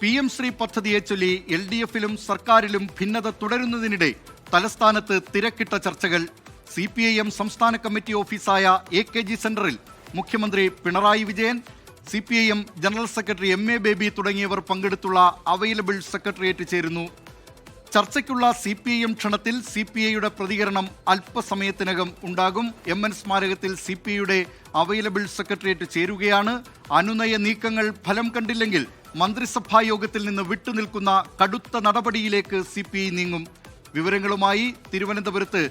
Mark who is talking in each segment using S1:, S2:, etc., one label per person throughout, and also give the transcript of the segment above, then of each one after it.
S1: P M Shri പദ്ധതിയെ ചൊല്ലി L D എഫിലും സർക്കാരിലും ഭിന്നത തുടരുന്നതിനിടെ തലസ്ഥാനത്ത് തിരക്കിട്ട ചർച്ചകൾ. സി പി ഐ എം സംസ്ഥാന കമ്മിറ്റി ഓഫീസായ എ കെ ജി സെന്ററിൽ മുഖ്യമന്ത്രി Pinarayi Vijayan C P I M general secretary M A Baby തുടങ്ങിയവർ പങ്കെടുത്തുള്ള അവൈലബിൾ സെക്രട്ടേറിയറ്റ് ചേരുന്നു. ചർച്ചയ്ക്കുള്ള സി പി ഐ എം ക്ഷണത്തിൽ സി പി ഐയുടെ പ്രതികരണം അല്പസമയത്തിനകം ഉണ്ടാകും. എം എൻ സ്മാരകത്തിൽ സി പി ഐയുടെ അവൈലബിൾ സെക്രട്ടേറിയറ്റ് ചേരുകയാണ്. അനുനയ നീക്കങ്ങൾ ഫലം കണ്ടില്ലെങ്കിൽ മന്ത്രിസഭാ യോഗത്തിൽ നിന്ന് വിട്ടുനിൽക്കുന്ന കടുത്ത നടപടിയിലേക്ക് സി പി ഐ നീങ്ങും. വിവരങ്ങളുമായി തിരുവനന്തപുരത്ത്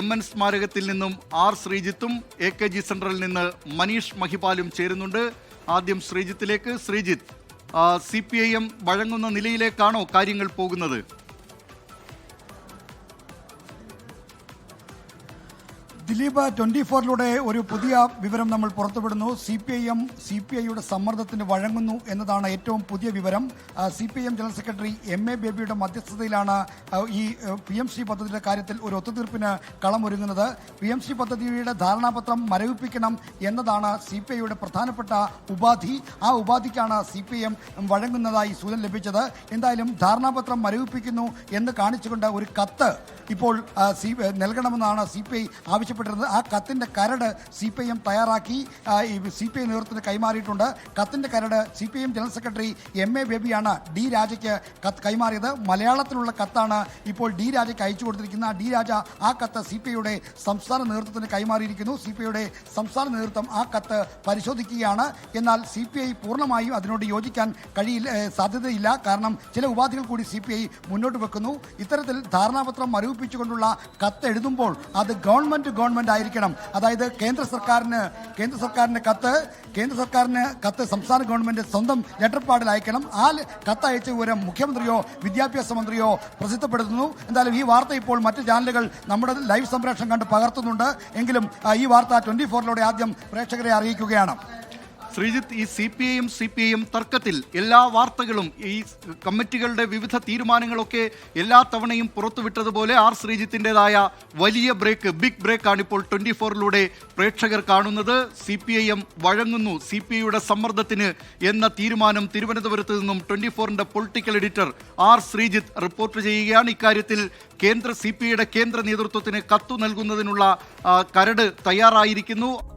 S1: എം എൻ സ്മാരകത്തിൽ നിന്നും ആർ ശ്രീജിത്തും എ കെ ജി സെൻട്രലിൽ നിന്ന് മനീഷ് മഹിപാലും ചേരുന്നുണ്ട്. ആദ്യം ശ്രീജിത്തിലേക്ക്. Sreejith C P I M വഴങ്ങുന്ന നിലയിലേക്കാണോ കാര്യങ്ങൾ പോകുന്നത്?
S2: ദിലീപ് ട്വന്റി ഫോറിലൂടെ ഒരു പുതിയ വിവരം നമ്മൾ പുറത്തുവിടുന്നു. C P I M C P ഐയുടെ സമ്മർദ്ദത്തിന് വഴങ്ങുന്നു എന്നതാണ് ഏറ്റവും പുതിയ വിവരം. C P I M general secretary M A ബേബിയുടെ മധ്യസ്ഥതയിലാണ് ഈ പി എം ശ്രീ പദ്ധതിയുടെ കാര്യത്തിൽ ഒരു ഒത്തുതീർപ്പിന് കളമൊരുങ്ങുന്നത്. പി എം ശ്രീ പദ്ധതിയുടെ ധാരണാപത്രം മരവിപ്പിക്കണം എന്നതാണ് സി പി ഐയുടെ പ്രധാനപ്പെട്ട ഉപാധി. ആ ഉപാധിക്കാണ് സി പി എം വഴങ്ങുന്നതായി സൂചന ലഭിച്ചത്. എന്തായാലും ധാരണാപത്രം മരവിപ്പിക്കുന്നു എന്ന് കാണിച്ചുകൊണ്ട് ഒരു കത്ത് ഇപ്പോൾ നൽകണമെന്നാണ് സി പി ഐ ആവശ്യപ്പെട്ടിരുന്നത്. ആ കത്തിന്റെ കരട് സി പി എം തയ്യാറാക്കി. സി പി ഐ നേതൃത്വത്തിന് കൈമാറിയിട്ടുണ്ട്. കത്തിന്റെ കരട് C P M general secretary M A ബേബിയാണ് D രാജയ്ക്ക് കത്ത് കൈമാറിയത്. മലയാളത്തിലുള്ള കത്താണ് ഇപ്പോൾ ഡി രാജയ്ക്ക് അയച്ചു കൊടുത്തിരിക്കുന്ന ഡി രാജ ആ കത്ത് സി പി ഐയുടെ സംസ്ഥാന നേതൃത്വത്തിന് കൈമാറിയിരിക്കുന്നു. സി പി ഐയുടെ സംസ്ഥാന നേതൃത്വം ആ കത്ത് പരിശോധിക്കുകയാണ്. എന്നാൽ സി പി ഐ പൂർണമായും അതിനോട് യോജിക്കാൻ കഴിയില്ല സാധ്യതയില്ല. കാരണം ചില ഉപാധികൾ കൂടി സി പി ഐ മുന്നോട്ട് വെക്കുന്നു. ഇത്തരത്തിൽ ധാരണാപത്രം മരവിപ്പിച്ചുകൊണ്ടുള്ള കത്ത് എഴുതുമ്പോൾ അത് ഗവൺമെന്റ് ഗവൺമെന്റ് ആയിരിക്കണം. അതായത് കേന്ദ്ര സർക്കാരിന് കേന്ദ്ര സർക്കാരിന് കത്ത് കേന്ദ്ര സർക്കാരിന് കത്ത് സംസ്ഥാന ഗവൺമെന്റ് സ്വന്തം ലെറ്റർ പാഡിൽ അയക്കണം. ആ കത്ത് അയച്ച വിവരം മുഖ്യമന്ത്രിയോ വിദ്യാഭ്യാസ മന്ത്രിയോ പ്രസിദ്ധപ്പെടുത്തുന്നു. എന്തായാലും ഈ വാർത്ത ഇപ്പോൾ മറ്റ് ചാനലുകൾ നമ്മുടെ ലൈവ് സംപ്രേഷണം കണ്ട് പകർത്തുന്നുണ്ട്. എങ്കിലും ഈ വാർത്ത ട്വന്റി ഫോറിലൂടെ ആദ്യം പ്രേക്ഷകരെ അറിയിക്കുകയാണ്.
S1: ശ്രീജിത്ത് ഈ സി പി ഐയും സി പി ഐയും തർക്കത്തിൽ എല്ലാ വാർത്തകളും ഈ കമ്മിറ്റികളുടെ വിവിധ തീരുമാനങ്ങളൊക്കെ എല്ലാ തവണയും പുറത്തുവിട്ടതുപോലെ ആർ ശ്രീജിത്തിന്റെതായ വലിയ ബ്രേക്ക് ബിഗ് ബ്രേക്കാണ് ഇപ്പോൾ ട്വന്റി ഫോറിലൂടെ പ്രേക്ഷകർ കാണുന്നത്. സി പി ഐ എം വഴങ്ങുന്നു സി പി ഐയുടെ സമ്മർദ്ദത്തിന് എന്ന തീരുമാനം തിരുവനന്തപുരത്ത് നിന്നും ട്വന്റി ഫോറിന്റെ political editor R Sreejith report ചെയ്യുകയാണ്. ഇക്കാര്യത്തിൽ കേന്ദ്ര സി പി ഐയുടെ കേന്ദ്ര നേതൃത്വത്തിന് കത്തു നൽകുന്നതിനുള്ള കരട് തയ്യാറായിരിക്കുന്നു.